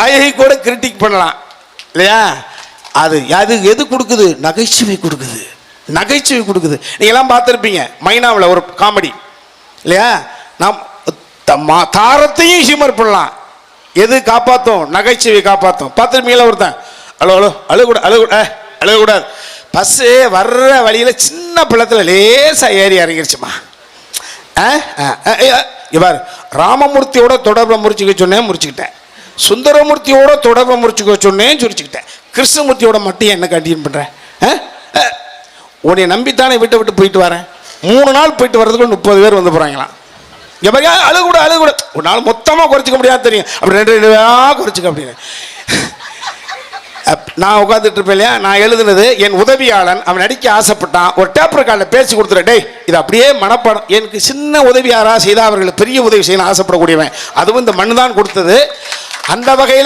நாயகி கூட கிரிட்டிக் பண்ணலாம். இல்லையா? அது அது எது கொடுக்குது? நகைச்சுவை கொடுக்குது. நகைச்சுவை கொடுக்குது. நீங்களாம் பார்த்துருப்பீங்க. மைனாவில் ஒரு காமெடி இல்லையா? நாம் த- மா- தாரத்தையும் ஹியூமர் பண்ணலாம். எது காப்பாற்றும் நகைச்சுவை காப்பாற்றும் பார்த்துருப்பீங்களா ஒருத்தன்? அழு அழு அழுகூட அழுகூட அழுகக்கூடாது. பஸ்ஸு வர்ற வழியில் சின்ன பிள்ளத்தில் லேசாக ஏறி இறங்கிருச்சுமா. ஆ? ஆ, ஆ, இவர் ராமமூர்த்தியோட தொடர்பை முறிச்சுக்க சொன்னேன் முறிச்சுக்கிட்டேன். சுந்தரமூர்த்தியோட தொடர்பை முறிச்சுக்க சொன்னேன் சுரிச்சுக்கிட்டேன். கிருஷ்ணமூர்த்தியோட மட்டும் என்ன கண்டினியூ பண்ணுறேன் உன்னை நம்பித்தானே விட்டு விட்டு போயிட்டு வரேன். மூணு நாள் போயிட்டு வர்றதுக்கு முப்பது பேர் வந்து போகிறாங்களாம் இங்கே பாருங்க அழுகூட அழுகூட. ஒரு நாள் மொத்தமாக குறைச்சிக்க முடியாது தெரியும். அப்படி ரெண்டு ரெண்டு குறைச்சிக்க அப்படின்னு. நான் உட்காந்துட்டு இருப்பேன் இல்லையா? நான் எழுதுனது என் உதவியாளன் அவன் நடிக்க ஆசைப்பட்டான். ஒரு டேப்பர் காலில் பேசி கொடுத்துரு டேய் இது அப்படியே மனப்பாடம். எனக்கு சின்ன உதவியாராக செய்தால் அவர்களுக்கு பெரிய உதவி செய்யணும் ஆசைப்படக்கூடியவன். அதுவும் இந்த மண்ணு தான் கொடுத்தது. அந்த வகையில்